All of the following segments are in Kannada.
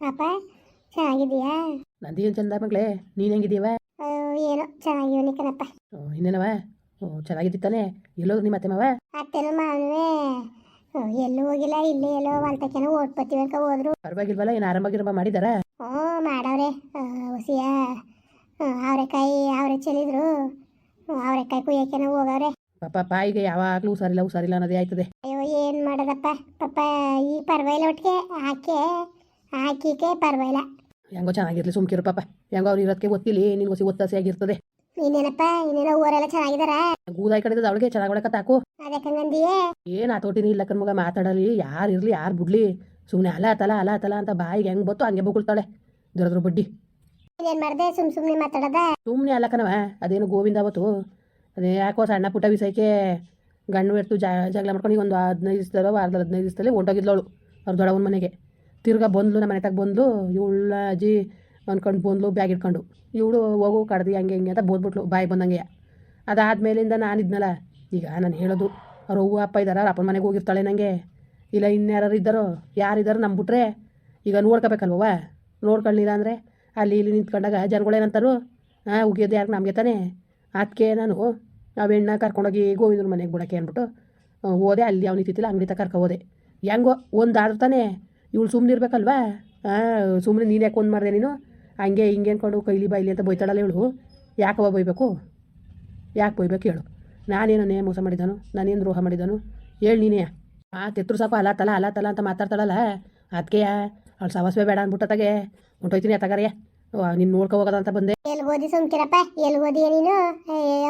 ಅಪ್ಪ ಚೆನ್ನಾಗಿದೀಯಾ ನಂದೇನು ಚಂದ ಮಗಳೇ ನೀನು ಹೆಂಗಿದೀವ ಏನೋ ಚೆನ್ನಾಗಿವನಿ ಕಣಪ್ಪ. ಇನ್ನೇನವ? ಚೆನ್ನಾಗಿದ್ದಾನೆ ಎಲ್ಲೋ ನಿಮ್ಮ ಅತ್ತೆ ಮಾವ? ಅತ್ತೆನೂ ಮಾವನುವೆ ಎಲ್ಲೂ ಹೋಗಿಲ್ಲ ಇಲ್ಲೇ ಎಲ್ಲೋ ಹೊಲ್ತಕ್ಕೇನೋ ಓಟ್ಪತ್ತೀವಿ ಅಂತ ಹೋದ್ರು. ಪರವಾಗಿಲ್ವಲ್ಲ ಏನು ಆರಾಮಾಗಿರಮ್ಮ ಮಾಡಿದಾರ? ಹ್ಞೂ ಮಾಡವ್ರೆ. ಹುಸಿಯ. ಅವರೆಕಾಯಿ ಅವರೆ ಚೆಲ್ಲಿದ್ರು. ಅವರೆಕಾಯಿ ಕುಯ್ಯಕ್ಕೇನೋ ಹೋಗವ್ರೆ. ಪಾಪ ಪಾಯಿಗೆ ಯಾವಾಗಲೂ ಹುಷಾರಿಲ್ಲ ಹುಷಾರಿಲ್ಲ ಅನ್ನೋದೇ ಆಯ್ತದೆ. ಅಯ್ಯೋ ಏನು ಮಾಡೋದಪ್ಪ. ಪಾಪ ಈ ಪರವಾಗಿಲ್ಲ ಒಟ್ಟಿಗೆ ಹಾಕಿ. ಹಾಕಿಕೆ ಪರವಾಗಿಲ್ಲ. ಹೆಂಗೋ ಚೆನ್ನಾಗಿರ್ಲಿ ಸುಮ್ಕಿರು ಪಾಪ. ಹೆಂಗೋ ಅವ್ರು ಇರೋದಕ್ಕೆ ಗೊತ್ತಿಲ್ಲ ನಿನ್ಗೆ ಹೊಸಿ ಒತ್ತಾಸೆ ಆಗಿರ್ತದೆ. ಇನ್ನೇನಪ್ಪ ಇನ್ನೇನೋ ಊರೆಲ್ಲ ಚೆನ್ನಾಗಿದಾರ? ಗೂದಾಯಿ ಕಡೆದ ಅವಳಿಗೆ ಚೆನ್ನಾಗಿ ಒಳಕ ತಾಕು. ಅದಕ್ಕಂಗಂದಿಯೇ ಆ ಆತೋಟಿನಿ ಇಲ್ಲ ಕಣ್ಮಗ ಮಾತಾಡಲಿ ಯಾರು ಇರ್ಲಿ ಯಾರು ಬಿಡ್ಲಿ. ಸುಮ್ನೆ ಅಲ ಅಲಾತಲ ಅಲ ಅತಲ ಅಂತ ಬಾಯಿಗೆ ಹೆಂಗ್ ಬತ್ತು ಹಂಗೆ ಬೊಗಳ್ತಾಳೆ. ದೊಡ್ರ ಬಡ್ಡಿ. ಏನ್ ಮಾಡ್ದೆ? ಸುಮ್ ಸುಮ್ನೆ ಮಾತಾಡದ? ಸುಮ್ನೆ ಅಲ್ಲ ಕಣವ ಅದೇನು ಗೋವಿಂದ ಅವತ್ತು. ಅದೇ ಯಾಕೋ ಸಣ್ಣ ಪುಟ್ಟ ವಿಷಯಕ್ಕೆ ಗಂಡು ಎಡ್ತು ಜಾ ಜಗಳ ಮಾಡ್ಕೊಂಡು ಈಗ ಒಂದು ಹದಿನೈದು ದಿವಸದಲ್ಲೋ ವಾರದಲ್ಲಿ ಹದಿನೈದು ದಿವಸದಲ್ಲಿ ಹೊಂಟೋಗಿದ್ಲವಳು ಅವ್ರ ದೊಡ್ಡವನ ಮನೆಗೆ. ತಿರ್ಗಾ ಬಂದ್ಲು, ನಮ್ಮ ಮನೆ ತಗ ಬಂದ್ಲು, ಇವಳ ಅಜ್ಜಿ ಅಂದ್ಕೊಂಡು ಬಂದ್ಲು, ಬ್ಯಾಗ್ ಇಟ್ಕೊಂಡು. ಇವಳು ಹೋಗು ಕಡ್ದು ಹಂಗೆ, ಹಿಂಗೆ ಅಂತ ಬೋದ್ಬಿಟ್ಲು, ಬಾಯಿ ಬಂದಂಗೆ ಅದಾದ್ಮೇಲಿಂದ ನಾನು ಇದ್ನಲ್ಲ, ಈಗ ನಾನು ಹೇಳೋದು, ಅವ್ರ ಅವ್ವ, ಅಪ್ಪ ಇದ್ದಾರ ಅಪ್ಪನ ಮನೆಗೆ ಹೋಗಿರ್ತಾಳೆ ನನಗೆ ಇಲ್ಲ ಇನ್ಯಾರು ಇದ್ದಾರೋ ಯಾರಿದ್ದಾರೋ ನಂಬಿಬಿಟ್ರೆ ಈಗ ನೋಡ್ಕೋಬೇಕಲ್ವ ನೋಡ್ಕೊಳ್ಳಿಲ್ಲ ಅಂದರೆ, ಅಲ್ಲಿ ಇಲ್ಲಿ ನಿಂತ್ಕೊಂಡಾಗ ಜನಗಳೇನಂತಾರು ಹಾಂ ಉಗಿಯೋದು ಯಾಕೆ ನಮಗೆ ತಾನೇ? ಅದಕ್ಕೆ ನಾನು, ನಾವು ಹೆಣ್ಣ ಕರ್ಕೊಂಡೋಗಿ ಗೋವಿಂದನ ಮನೆಗೆ ಬಿಡೋಕ್ಕೆ ಅಂದ್ಬಿಟ್ಟು, ಹೋದೆ, ಅಲ್ಲಿ ಅವ್ನು ನಿಂತಿಲ್ಲ ಅಂಗಡಿ ತಗ ಕರ್ಕೊ ಹೋದೆ. ಹೆಂಗೋ, ಒಂದು ತಾನೇ ಇವಳು ಸುಮ್ಮನೆ ಇರ್ಬೇಕಲ್ವಾ ಹಾಂ ಸುಮ್ಮನೆ ನೀನು ಯಾಕೆ ಒಂದು ಮಾಡಿದೆ ನೀನು? ಹಂಗೆ ಹಿಂಗೆ ಅಂದ್ಕೊಂಡು ಕೈಲಿ ಬೈಲಿ ಅಂತ ಬೈತಾಳಲ್ಲ ಇವಳು. ಯಾಕವ ಬೈಬೇಕು ಯಾಕೆ ಬೈಬೇಕು ಹೇಳು. ನಾನೇನೇ ಮೋಸ ಮಾಡಿದ್ದಾನು ನಾನೇನು ದ್ರೋಹ ಮಾಡಿದ್ದಾನು ಹೇಳಿ ನೀನೇ. ಆ ತೆತ್ರು ಸಾಕು ಅಲ್ಲ ತಲ ಅಲ್ಲ ತಲ ಅಂತ ಮಾತಾಡ್ತಾಳಲ್ಲ? ಅದಕ್ಕೆ ಅವಳು ಸವಸ್ವೆ ಬೇಡ ಅಂದ್ಬಿಟ್ಟತಾಗೆ ಹೊಂಟೋಯ್ತೀನಿ ಅತ್ತಗಾರೆ ನೀನು ನೋಡ್ಕೊ ಹೋಗೋದ ಅಂತ ಬಂದೆ. ಎಲ್ಲಿ ಓದಿ ಸುಮ್ಕಿರಪ್ಪ? ಎಲ್ಲಿ ಓದಿ ನೀನು?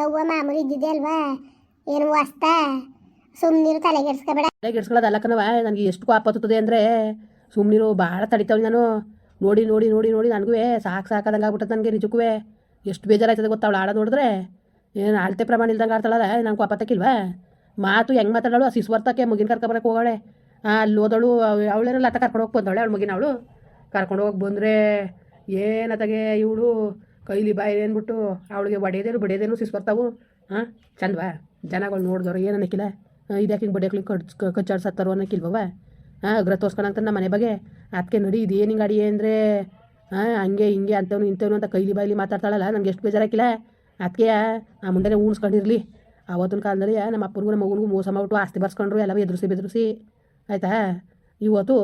ಅವ್ವ ಮಾಮೂಲಿ ಇದ್ದಿದ್ದೆ ಅಲ್ವಾ? ಏನು ವಸ್ತ? ಸುಮ್ಮನಿರು ತಲೆಗೆಡ್ಸ್ಕೊಬೇಡ. ತಲೆಗೆಡ್ಸ್ಕೊಳ್ಳೋದಲ್ಲ ಕಣವ ನನಗೆ ಎಷ್ಟು ಕೋಪ ಹತ್ತುತ್ತದೆ ಅಂದರೆ ಸುಮ್ಮನಿರು ಭಾಳ ತಡಿತಾವೆ ನಾನು. ನೋಡಿ ನೋಡಿ ನೋಡಿ ನೋಡಿ, ನನಗೂ ಸಾಕು ಸಾಕಾದಂಗೆ ನನಗೆ ನಿಜಕ್ಕೂ ಎಷ್ಟು ಬೇಜಾರಾಯ್ತದೆ ಗೊತ್ತಾ ಅವಳು ಆಡ ನೋಡಿದ್ರೆ? ಏನು ಅಳತೆ ಪ್ರಮಾಣ ಇಲ್ದಂಗೆ ಆಡ್ತಾಳಲ್ಲ ನಂಗೆ ಕೋಪ ತಕ್ಕಿಲ್ವಾ? ಮಾತು ಹೆಂಗೆ ಮಾತಾಡೋಳು ಸಿಸ್ವರ್ತಕ್ಕೆ ಮುಗಿನ ಕರ್ಕೊಬರಕ್ಕೆ ಹೋಗೋಳೆ. ಅಲ್ಲಿ ಹೋದಳು ಅವಳೇನೋ ಅತ್ತ ಕರ್ಕೊಂಡು ಹೋಗಿ ಬಂದವಳೆ, ಅವಳು ಮುಗಿನ ಅವಳು. ಕರ್ಕೊಂಡು ಹೋಗಿ ಬಂದರೆ ಏನತ್ತಾಗೆ ಇವಳು, ಕೈಲಿ ಬಾಯಿ ಅಂದ್ಬಿಟ್ಟು ಅವಳಿಗೆ ಒಡೆಯದೇನು ಬಡಿಯೋದೇನು ಸಿಸ್ವರ್ತಾವು ಹಾಂ ಚಂದವಾ? ಜನಗಳು ನೋಡಿದವ್ರು ಏನು ಅನ್ನಕ್ಕಿಲ್ಲ. ಇದ್ಯಾಕೆ ಹಿಂಗೆ ಬಡಿಯೋಕ್ಲಿ ಕಚ್ ಕಚ್ಚಾಡ್ಸತ್ತಾರೋ ಅನ್ನಕ್ಕಿಲ್ವವ ಹಾಂ ಅಗ್ರ ತೋರ್ಸ್ಕೊಂಡಂತ ನಮ್ಮ ಮನೆ ಬಗ್ಗೆ. ಅದಕ್ಕೆ ನಡಿ, ಇದು ಏನು ಹಿಂಗೆ ಅಡಿ ಅಂದರೆ? ಹಾಂ, ಹಂಗೆ ಹಿಂಗೆ ಅಂತವನು ಇಂಥವನು ಅಂತ ಕೈಲಿ ಬಾಯಿಲಿ ಮಾತಾಡ್ತಾಳಲ್ಲ, ನನಗೆ ಎಷ್ಟು ಬೇಜಾರಾಕಿಲ್ಲ. ಅದಕ್ಕೆ ಆ ಮುಂಡೆನೇ ಉಣ್ಸ್ಕೊಂಡಿರಲಿ. ಆವತ್ತಿನ ಕಾಲದಲ್ಲಿ ನಮ್ಮ ಅಪ್ಪನಿಗೂ ನಮ್ಮ ಮಗನಿಗೂ ಮೋಸ ಮಾಡ್ಬಿಟ್ಟು ಆಸ್ತಿ ಬರ್ಸ್ಕೊಂಡ್ರು ಎಲ್ಲ ಎದುರಿಸಿ ಬೆದರಿಸಿ. ಆಯಿತಾ? ಇವತ್ತು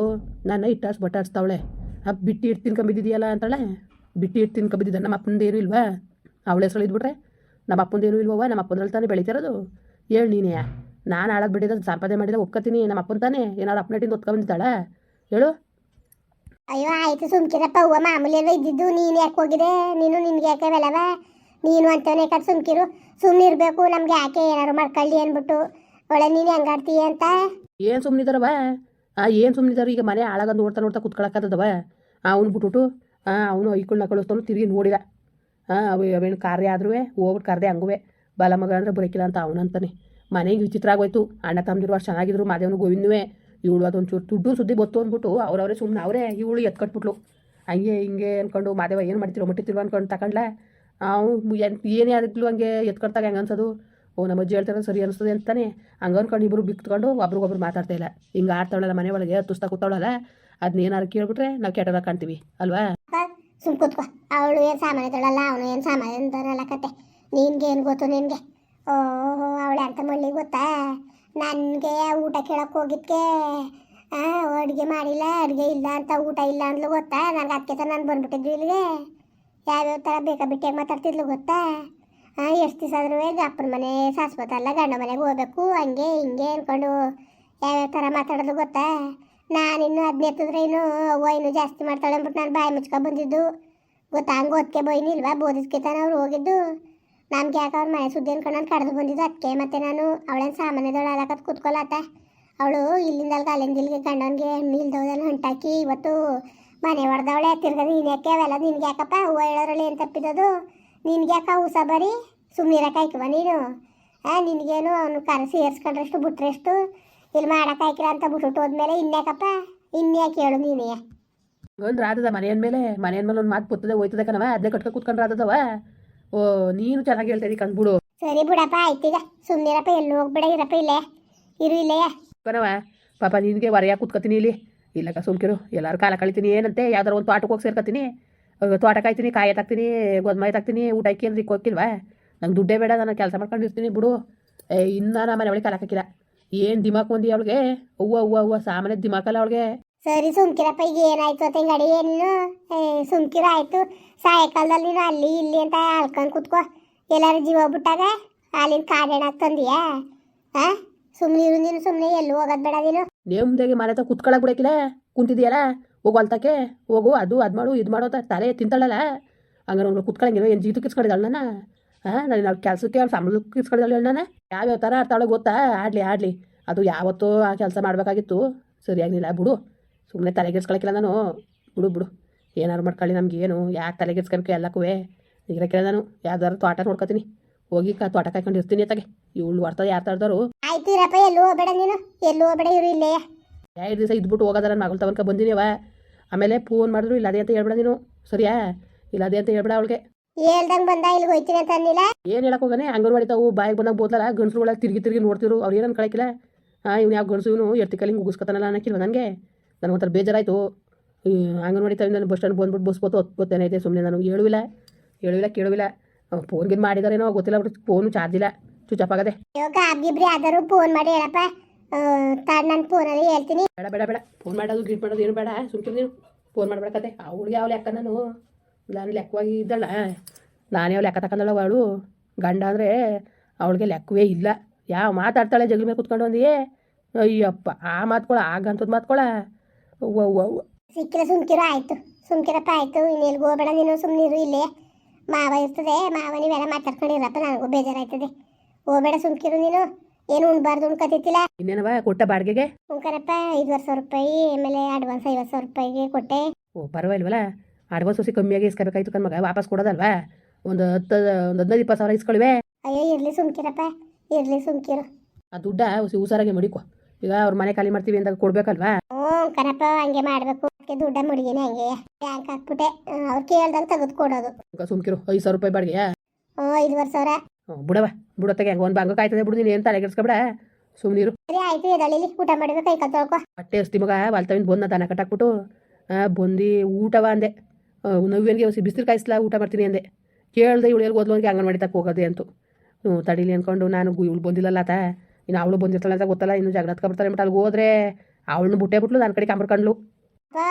ನನ್ನ ಇಟ್ಟಾಸ್ ಬಟ್ಟಾಡ್ಸ್ತಾವಳೆ. ಆ ಬಿಟ್ಟು ಇಟ್ಟು ತಿನ್ಕೊಂಬಿದ್ದಿದೆಯಲ್ಲ ಅಂತಾಳೆ. ಬಿಟ್ಟು ಇಟ್ಟು ತಿನ್ಕೊಂಬಿದ್ದಿದ್ದ ನಮ್ಮ ಅಪ್ಪಂದು ಏನೂ ಇಲ್ವಾ? ಅವಳ ಹೆಸರು ಇದ್ಬಿಟ್ರೆ. ನಮ್ಮ ಅಪ್ಪಂದು ಏನೂ ಇಲ್ವವ ನಮ್ಮ ಅಪ್ಪಂದ್ರಲ್ಲಿ ತಾನೇ ಬೆಳಿತಿರೋದು ಹೇಳು ನೀನೇ ನಾನು ಆಳೋದು ಬಿಟ್ಟಿದ್ದು ಸಂಪಾದನೆ ಮಾಡಿದ ಒಪ್ಕೋತೀನಿ ನಮ್ಮ ಅಪ್ಪನ ತಾನೇ ಏನಾದ್ರು ಅಪ್ಪನಟ್ಟಿಂದ ಒತ್ಕೊಂಬಂದಿದ್ದಾಳ ಹೇಳು. ಅಯ್ಯೋ ಆಯ್ತು ಸುಮ್ಕಿರಪ್ಪ ಹೂವ ಮಾಮೂಲಿ ಅಲ್ವ ಇದ್ದಿದ್ದು ನೀನು ಯಾಕೆ ಹೋಗಿದೆ ನೀನು ನಿನ್ಗೆ ಯಾಕೆ ಬೆಲವ ನೀನು ಅಂತವನೇ ಕಟ್ ಸುಮ್ಕಿರು ಸುಮ್ಮನೆ ಇರಬೇಕು ನಮ್ಗೆ ಯಾಕೆ ಏನಾರು ಮಾಡ್ಕೊಳ್ಳಿ ಅಂದ್ಬಿಟ್ಟು. ಒಳ್ಳೆ ನೀನು ಹೆಂಗಾಡ್ತೀಯ ಅಂತ? ಏನು ಸುಮ್ಮನಿದಾರವ ಆ ಏನು ಸುಮ್ಮನಿದಾರ ಈಗ ಮನೆ ಹಾಳಾಗ ನೋಡ್ತಾ ನೋಡ್ತಾ ಕುತ್ಕೊಳಕ್ಕತ್ತದವ ಅವ್ನು ಬಿಟ್ಬಿಟ್ಟು ಅವನು ಐಕೊಳ್ಳ ಕಳಿಸ್ತಾನು ತಿರುಗಿ ನೋಡಿದ ಹಾಂ ಅವು ಅವೇನು ಕಾರ್ಯ ಆದ್ರೂ ಹೋಗ್ಬಿಟ್ಟು ಕರ್ದೆ ಹಂಗುವೆ. ಬಲ ಮಗ ಅಂದ್ರೆ ಬರೋಕಿಲ್ಲ ಅಂತ ಅವನಂತಾನೆ. ಮನೆಗೆ ವಿಚಿತ್ರ ಆಗೋಯ್ತು. ಅಣ್ಣ ತಮ್ಮದಿರುವ ಚೆನ್ನಾಗಿದ್ರು, ಮಾದೇವನು ಗೋವಿಂದವೇ. ಇವಳು ಅದೊಂದು ಚೂರು ದುಡ್ಡು ಸುದ್ದಿ ಬತ್ತು ಅಂದ್ಬಿಟ್ಟು ಅವ್ರವರೇ ಸುಮ್ಮನೆ ಅವರೇ ಇವಳು ಎತ್ಕಟ್ಬಿಟ್ಲು. ಹಂಗೆ ಹಿಂಗೆ ಅಂದ್ಕೊಂಡು ಮಾದೇವ ಏನು ಮಾಡ್ತಿರೋ ಮುಟ್ಟಿತಿಲ್ವ ಅಂದ್ಕೊಂಡು ತಗೊಂಡ್ಲೆ ಅವ್ನು ಏನು ಆಗಿದ್ಲು ಹಂಗೆ ಎತ್ಕೊಳ್ತಾಗ ಹೆಂಗೆ ಅನ್ಸೋದು? ಓ, ನಮ್ಮ ಅಜ್ಜಿ ಹೇಳ್ತಾರೆ ಸರಿ ಅನಿಸ್ತದೆ ಅಂತಾನೆ. ಹಂಗೆ ಅನ್ಕೊಂಡು ಇಬ್ಬರು ಬಿತ್ಕೊಂಡು ಒಬ್ರಿಗೊಬ್ರು ಮಾತಾಡ್ತಾ ಇಲ್ಲ. ಹಿಂಗೆ ಆಡ್ತಾವಳಲ್ಲ ಮನೆ ಒಳಗೆ, ತುಸ್ತಾ ಕೂತಾವಳಲ್ಲ ಅದನ್ನ ಏನಾರು ಕೇಳ್ಬಿಟ್ರೆ ನಾವು ಕೆಟ್ಟದಾಗ ಕಾಣ್ತೀವಿ. ಅಲ್ವಾ? ಸುಮ್ ಕೂತ್ಕೋ. ಅವಳು ಏನು ಸಾಮಾನ್ಯ ತೊಳಲ್ಲ ಅವನು ಏನು ಸಾಮಾನ್ಯ ಅಂತಾರಲ್ಲ ಕತೆ. ನಿನ್ಗೆ ಏನು ಗೊತ್ತು ನಿನಗೆ? ಓಹೋ, ಅವಳೆ ಅಂತ ಮಳ್ಳಿ ಗೊತ್ತಾ? ನನಗೆ ಊಟ ಕೇಳಕ್ಕೆ ಹೋಗಿದ್ಕೆ. ಅಡುಗೆ ಮಾಡಿಲ್ಲ, ಅಡುಗೆ ಇಲ್ಲ ಅಂತ ಊಟ ಇಲ್ಲ ಅಂದ್ಲು ಗೊತ್ತಾ? ನನಗೆ ಅದಕ್ಕೆ ನಾನು ಬಂದ್ಬಿಟ್ಟಿದ್ವಿ ಇಲ್ಲಿಗೆ. ಯಾವ್ಯಾವ ಥರ ಬೇಕಾ ಬಿಟ್ಟಿಯಾಗಿ ಮಾತಾಡ್ತಿದ್ಲು ಗೊತ್ತಾ? ಹಾಂ ಎಷ್ಟು ದಿವಸ ಆದ್ರೂ ಅಪ್ಪನ ಮನೆ ಸಾಸ್ವತಲ್ಲ ಗಂಡ ಮನೆಗೆ ಹೋಗ್ಬೇಕು, ಹಂಗೆ ಹಿಂಗೆ ಅಂದ್ಕೊಂಡು ಯಾವ್ಯಾವ ಥರ ಮಾತಾಡೋದು ಗೊತ್ತಾ? ನಾನಿನ್ನು ಅದನ್ನ ಎತ್ತಿದ್ರೆ ಇನ್ನು ಅವ್ವ ಜಾಸ್ತಿ ಮಾಡ್ತಾಳೆ ಅಂದ್ಬಿಟ್ಟು ನಾನು ಬಾಯಿ ಮುಚ್ಕೊಂಡು ಬಂದಿದ್ದು. ಗೊತ್ತಾ? ಹಂಗೆ ಓದ್ಕೆ ಬೈನಿಲ್ವಾ? ಬೋಧಿಸ್ಕೆ ತಾನೆ ಅವ್ರು ಹೋಗಿದ್ದು. ನಮ್ಗೆ ಯಾಕೆ ಅವ್ರ ಮನೆ ಸುದ್ದಿ ಅನ್ಕೊಂಡು ಕಡ್ದು ಬಂದಿದ್ದು ಅದಕ್ಕೆ ಮತ್ತೆ ನಾನು ಅವಳೇನು ಸಾಮಾನ್ಯದವಳು ಅಲಕತ್ ಕೂತ್ಕೊಳತ್ತ ಅವಳು ಇಲ್ಲಿಂದ ಅಲ್ಲಿ ಅಲ್ಲಿಂದ ಇಲ್ಲಿಗೆ ಗಂಡನಿಗೆ ನಿಲ್ದವ್ದನ್ನು ಹೊಂಟಾಕಿ ಇವತ್ತು ಮನೆ ಹೊಡೆದವಳೆ ತಿರ್ಗದ ನೀನು ಯಾಕೆ ಅವೆಲ್ಲ ನಿನ್ಗೆ ಯಾಕಪ್ಪ ಹೂವು ಹೇಳೋರಲ್ಲಿ ಏನು ತಪ್ಪಿದದು? ನಿನ್ಗೆ ಯಾಕ ಉಸ ಬರೀ? ಸುಮ್ಮನಿರಕ್ಕಾಯ್ಕವ ನೀನು? ಆ, ನಿನಗೇನು ಅವನು ಕರೆಸಿ ಏರ್ಸ್ಕೊಂಡ್ರಷ್ಟು ಬಿಟ್ರೆಷ್ಟು? ಇಲ್ಲಿ ಮಾಡಕ್ಕೆ ಆಯ್ಕಿಲ್ಲ ಅಂತ ಬಿಟ್ಬಿಟ್ಟು ಹೋದ್ಮೇಲೆ ಇನ್ಯಾಕಪ್ಪ ಇನ್ಯಾಕೆ ಹೇಳು ನೀನೇ? ಒಂದು ರಾದದ ಮನೆಯ ಮೇಲೆ ಮನೆಯ ಮೇಲೆ ಒಂದು ಮಾತು ಬರ್ತದೆ ಹೋಯ್ತದೆ ಕಣವ ಅದನ್ನೇ ಕಟ್ಕೊ ಕೂತ್ಕೊಂಡ್ರೆ ಆದದವ ಓ ನೀನು ಚೆನ್ನಾಗಿ ಹೇಳ್ತಾ ಇದ್ದೀವಿ ಅಂದ್ಬಿಡು ಸರಿ ಬಿಡಪ್ಪ ಆಯ್ತೀಗ ಸುಮ್ಮನಿರಪ್ಪ ಎಲ್ಲಿ ಹೋಗ್ಬೇಡ ಇರಪ್ಪ ಇಲ್ಲೇ. ಇರು ಇಲ್ಲೇ. ಬರವ ಪಾಪ ನಿನಗೆ ಹೊರೆಯಾಗಿ ಕೂತ್ಕೊತೀನಿ ಇಲ್ಲಿ. ಇಲ್ಲಕ್ಕ ಸುಮ್ಕಿರು. ಎಲ್ಲರೂ ಕಾಲ ಕಳಿತೀನಿ ಏನಂತೆ? ಯಾವ್ದಾರು ಒಂದು ತೋಟಕ್ಕೆ ಹೋಗಿ ಸೇರ್ಕೊತೀನಿ. ಅಹ್, ತೋಟ ಕಾಯ್ತೀನಿ ಕಾಯಿ ತಾಕ್ತೀನಿ ಗೋದ್ಮಾಯಿ ತಾಕ್ತೀನಿ ಊಟ ಹಾಕಿ ಅಂದ್ರೆ ಹೋಗಿಲ್ವಾ ನಂಗೆ ದುಡ್ಡೇ ಬೇಡ ನಾನು ಕೆಲಸ ಮಾಡ್ಕೊಂಡಿರ್ತೀನಿ ಬಿಡು. ಏ ಇನ್ನ ನಮ್ಮ ಮನೆ ಒಳಗೆ ಕಾಲ ಹಾಕಿಲ್ಲ. ಏನು ದಿಮಾಕ್ ಬಂದಿ ಅವಳಿಗೆ? ಅವ್ವ ಅವ್ವ ಅವ್ವ ಸಾಮಾನ್ಯ ದಿಮಾಕಲ್ಲ ಅವಳಿಗೆ. ಸರಿ ಸುಮ್ಕಿರಪ್ಪ, ಈಗ ಏನಾಯ್ತು ಅಂತ ಹಿಂಗಡಿ? ಏನು ಸುಮ್ಕಿರ, ಆಯ್ತು. ಸಾಯಂಕಾಲದಲ್ಲಿ ನೀನು ಅಲ್ಲಿ ಇಲ್ಲಿ ಅಂತ ಅಳ್ಕೊಂಡು ಕುತ್ಕೋ. ಎಲ್ಲಾರು ಜೀವ ಬಿಟ್ಟಾಗ ಅಲ್ಲಿಂದ ಕಾಡೆಣ ತಂದಿಯಾ? ಹಾ ಸುಮ್ಮನೆ ಇರು ನೀನು ಸುಮ್ಮನೆ ಎಲ್ಲೂ ಹೋಗೋದು ಬೇಡ ನೀನು. ನೇಮ್ದಾಗೆ ಮನೆ ತಾ ಕುತ್ಕೊಳಕ್ ಬಿಡಕಿಲ್ಲ? ಕುಂತಿದ್ಯಾರ ಹೋಗು ಅಲ್ತಕ್ಕೆ ಹೋಗು, ಅದು ಅದು ಮಾಡು, ಇದು ಮಾಡು ತಲೆ ತಿಂತಾಳಲ್ಲ? ಹಂಗಾರೆ ಅವ್ನು ಕುತ್ಕೊಳಂಗಿಲ್ಲ, ಏನು ಜೀತು ಕಿಸ್ಕೊಂಡಿದ್ದಾಳೆ ನನ್ನ? ಹಾಂ ನಾನು ಅವ್ಳು ಕೆಲಸಕ್ಕೆ ಅವ್ಳು ಸಂಬಳಕ್ಕೆ ಕಿಸ್ಕೊಂಡಿದ್ದಾಳೆ ನಾನು ಯಾವ್ಯಾವ ಥರ ಆಡ್ತಾಳೆ ಗೊತ್ತಾ? ಆಡಲಿ ಆಡಲಿ. ಅದು ಯಾವತ್ತೋ ಆ ಕೆಲಸ ಮಾಡಬೇಕಾಗಿತ್ತು. ಸರಿಯಾಗಿಲ್ಲ ಬಿಡು. ಸುಮ್ಮನೆ ತಲೆಗೆಡ್ಸ್ಕೊಳಕ್ಕಿಲ್ಲ ನಾನು. ಬಿಡು ಬಿಡು. ಏನಾದ್ರು ಮಾಡ್ಕೊಳ್ಳಿ ನಮ್ಗೆ ಏನು? ಯಾಕೆ ತಲೆಗೆಡ್ಸ್ಕೊಳಕ್ಕೆ ಎಲ್ಲಕ್ಕೂ ಇರಕ್ಕಿಲ್ಲ ನಾನು. ಯಾವ್ದಾದ್ರು ತೋಟ ನೋಡ್ಕೊತೀನಿ. ಹೋಗಿ ಕ ತೋಟ ಕಾಯ್ಕೊಂಡು ಇರ್ತೀನಿ ಅತ್ತಾಗೆ. ಇವಳು ಅರ್ಥ ಯಾರು ತರ್ದಾರು? ಆಯ್ತು ಇರಪ್ಪ ಎಲ್ಲೂ ನೀನು. ಎಲ್ಲೂ ಹೋಗ್ಬೇಡ ಇರು ಇಲ್ಲೇ. ಎರಡು ದಿವಸ ಇದ್ಬಿಟ್ಟು ಹೋಗೋದಾರ ಮಗಳ ತಗೊಂಡ್ಕ ಬಂದಿನಿವ ಆಮೇಲೆ ಫೋನ್ ಮಾಡಿದ್ರು ಇಲ್ಲ ಅದೇ ಅಂತ ಹೇಳ್ಬೇಡ ನೀನು. ಸರಿಯಾ? ಇಲ್ಲ ಅದೇ ಅಂತ ಹೇಳ್ಬೇಡ ಅವಳಿಗೆ. ಹೇಳ್ದಂಗೆ ಬಂದ ಇಲ್ಲಿಗೆ ಹೋಯ್ತೀನಿ ಅಂತ ಅಂದಿಲ್ಲ ಏನು ಹೇಳಕ್ ಹೋಗಾನೆ? ಅಂಗನವಾಡಿ ತಾವು ಬಾಯಿಗೆ ಬಂದಾಗ ಬೋದ್ಲಲ್ಲ ಗಂಡಸ್ರು ಒಳಗೆ ತಿರುಗಿ ತಿರುಗಿ ನೋಡ್ತಿರು ಅವ್ರು ಏನನ್ನು ಕಳಕಿಲ್ಲ ಹಾಂ ಇವ್ನು ಯಾವ ಗಂಡಸು ಇವನು ಎರ್ತಿಕಲ್ಲಿ ಮುಗಿಸ್ಕೊತಾನಲ್ಲ ಅನ್ನಕ್ಕಿಲ್ವ ನನಗೆ ನನಗೆ ಒಂಥರ ಬೇಜಾರಾಯಿತು. ಅಂಗನವಾಡಿ ತಾಯಿ ನಾನು ಬಸ್ ಸ್ಟ್ಯಾಂಡ್ ಬಂದ್ಬಿಟ್ಟು ಬಸ್ ಗೊತ್ತು ಗೊತ್ತೇನೈತೆ ಸುಮ್ಮನೆ ನಾನು ಹೇಳುವಿಲ್ಲ ಹೇಳುವಿಲ್ಲ ಕೇಳುವಿಲ್ಲ. ಫೋನ್ಗಿನ್ ಮಾಡಿದಾರೇನೋ ಗೊತ್ತಿಲ್ಲ ಬಿಟ್ಟು ಫೋನು ಚಾರ್ಜ್ ಇಲ್ಲ. ಸ್ವಿಚ್ ಆಫ್ ಆಗದೆ. ಯಾವ್ದಾರು ಫೋನ್ ಮಾಡಿ ಹೇಳಪ್ಪ. ಫೋನಲ್ಲಿ ಹೇಳ್ತೀನಿ. ಬೇಡ ಬೇಡ ಬೇಡ. ಫೋನ್ ಮಾಡೋದು ಗಿಟ್ ಮಾಡೋದು ಏನು ಬೇಡ. ಸುಮ್ಮನೆ ನೀನು. ಫೋನ್ ಮಾಡ್ಬೇಕತ್ತೆ ಅವಳಿಗೆ ಯಾವ ಲೆಕ್ಕ ನಾನು ನಾನು ಲೆಕ್ಕವಾಗಿ ಇದ್ದಳ ನಾನೇ ಅವ್ಳು ಲೆಕ್ಕ ತಗೊಂಡಳ ಅವಳು. ಗಂಡ ಅಂದರೆ ಅವಳಿಗೆ ಲೆಕ್ಕವೇ ಇಲ್ಲ. ಯಾವ ಮಾತಾಡ್ತಾಳೆ ಜಗಳ ಮೇಲೆ ಕುತ್ಕೊಂಡು ಬಂದಿಯೇ ಅಯ್ಯಪ್ಪ ಆ ಮಾತ್ಕೊಳ ಆಗಂತದ್ದು ಮಾತ್ಕೊಳ. ಅವ್ವ ಅವ್ವ ಸಿಕ್ಕಿಲ್ಲ ಸುಮ್ಕಿರು ಆಯ್ತು. ಸುಮ್ಕಿರಪ್ಪ ಆಯ್ತು. ಇನ್ನು ಹೋಗಬೇಡ ಹೋಗ್ಬೇಡ ನೀನು ಸುಮ್ಮನೆ ಇರು ಇಲ್ಲೇ. ಮಾವ ಇರ್ತದೆ ಮಾವ ನೀವೆಲ್ಲ ಮಾತಾಡ್ಕೊಂಡಿರಪ್ಪ ನನಗೂ ಬೇಜಾರಾಯ್ತದೆ. ಹೋಗಬೇಡ ಸುಮ್ಕಿರು ನೀನು. ಏನು ಉಣ್ಬಾರ್ದು ಉಣ್ಕತಿತ್ತಿಲ್ಲ ಇನ್ನೇನವ ಕೊಟ್ಟ ಬಾಡಿಗೆಗೆ? ಉಣ್ಕರಪ್ಪ ಐದುವರೆ ಸಾವಿರ ರೂಪಾಯಿ ಆಮೇಲೆ ಅಡ್ವಾನ್ಸ್ ಐವತ್ತು ಸಾವಿರ ರೂಪಾಯಿಗೆ ಕೊಟ್ಟೆ. ಓ ಪರವಾಗಿಲ್ವಲ್ಲ? ಅಡ್ವಾನ್ಸ್ ಹೊಸಿ ಕಮ್ಮಿಯಾಗಿ ಇಸ್ಕೋಬೇಕಾಯ್ತು ಕಣ್ಮಗ ವಾಪಸ್ ಕೊಡೋದಲ್ವಾ? ಒಂದು ಹತ್ತು ಒಂದು ಹದಿನೈದು ಇಪ್ಪತ್ತು ಸಾವಿರ ಇಸ್ಕೊಳ್ವೆ ಅಯ್ಯೋ ಇರ್ಲಿ ಸುಮ್ಕಿರಪ್ಪ ಇರ್ಲಿ ಸುಮ್ಕಿರು. ಆ ದುಡ್ಡ ಹುಸಿ ಹುಷಾರಾಗಿ ಮಡಿಕೊ. ಈಗ ಅವ್ರ ಮನೆ ಖಾಲಿ ಮಾಡ್ತೀವಿ ಅಂತ ಕೊಡ್ಬೇಕಲ್ವಾ? ಹ್ಞೂ ಕಣಪ್ಪ ಹಂಗೆ ಮಾಡಬೇಕು. ಅದಕ್ಕೆ ದುಡ್ಡ ಮುಡಿಗಿನಿ ಹಂಗೆ. ಬ್ಯಾಂಕ್ ಹಾಕ್ಬಿಟ್ಟೆ. ಅವ್ರು ಕೇಳ್ದಾಗ ತೆಗೆದು ಕೊಡೋದು. ಸುಮ್ಕಿರು ಐದು ಸಾವಿರ ರೂಪಾಯಿ ಬಾಡಿಗೆ ಓ ಐದುವರೆ ಸಾವಿರ. ಬಿಡವ ಬಿಡತ್ತಾಗೆ ಹೆಂಗೆ ಒಂದು ಬಂಗ ಕಾಯ್ತದೆ ಬಿಡು ನೀನು ಏನು ತಲೆ ಕೆಡ್ಸ್ಕೊಬೇಡ. ಸುಮ್ನಿರು ಸರಿ ಆಯ್ತು ಎದಳಿಲಿ ಊಟ ಮಾಡಬೇಕು ಕೈ ಕತ್ತೊಳ್ಕೊ ಬಟ್ಟೆ ಹೊಟ್ಟೆ ಎಸ್ತಿ ಮಗ ವಾಲ್ತವಿನ ಬಂದ ದನ ಕಟ್ಟಾಕ್ಬಿಟ್ಟು. ಬಂದು ಊಟವ ಅಂದೆ. ನವ್ಯನಿಗೆ ಹೊಸಿ ಬಿಸಿಲು ಕಾಯಿಸ್ಲಾ ಊಟ ಮಾಡ್ತೀನಿ ಅಂದೆ. ಕೇಳ್ದೆ ಇವಳು ಎಲ್ಲಿ ಓದ್ಲೋನಿಗೆ ಅಂಗನವಾಡಿ ತಕ್ಕ ಹೋಗೋದೆ ಅಂತು. ಹ್ಞೂ ತಡೀಲಿ ಅಂದ್ಕೊಂಡು ನಾನು ಇವಳು ಬಂದಿಲ್ಲಲ್ಲ ಆತ. ಇನ್ನು ಅವಳು ಬಂದಿರ್ತಾಳೆ ಅಂತ ಗೊತ್ತಲ್ಲ ಇನ್ನು ಜಗಳ ಕಬರ್ತಾರೆ ಬಟ್ ಅಲ್ಲಿ ಹೋದ್ರೆ ಅವಳನ್ನು ಬುಟ್ಟೆ ಬಿಟ್ಲು ನನ್ನ ಕಡೆ ಕಂಬರ್ಕೊಂಡ್ಲು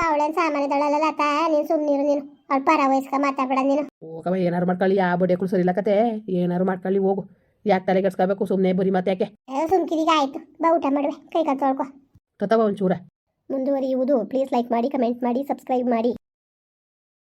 ಅವಳೇನು ನೀನು ಸುಮ್ಮನಿರು ನೀನು. ಅವ್ಳು ಪರ ವಯಸ್ಕ ಮಾತಾಡ್ಬೇಡ ನೀನು. ಹೋಗವ ಏನಾರು ಮಾಡ್ಕೊಳ್ಳಿ ಯಾವ ಬಡ್ಡೆಗಳು ಸರಿ ಇಲ್ಲ ಕತೆ ಏನಾರು ಮಾಡ್ಕೊಳ್ಳಿ ಹೋಗು. ಯಾಕೆ ತಲೆ ಕೆಡ್ಸ್ಕೋಬೇಕು ಸುಮ್ಮನೆ ಬರಿ ಮತ್ತೆ ಯಾಕೆ? ಏ ಸುಮ್ಕಿದೀಗ ಆಯ್ತು. ಬಾ ಊಟ ಮಾಡುವೆ. ಕೈ ಕತ್ತೊಳ್ಕೊ ತೊಳ್ಕೊ. ತತವ ಒಂಚೂರ. ಮುಂದುವರಿಯುವುದು. ಪ್ಲೀಸ್ ಲೈಕ್ ಮಾಡಿ ಕಮೆಂಟ್ ಮಾಡಿ ಸಬ್ಸ್ಕ್ರೈಬ್ ಮಾಡಿ.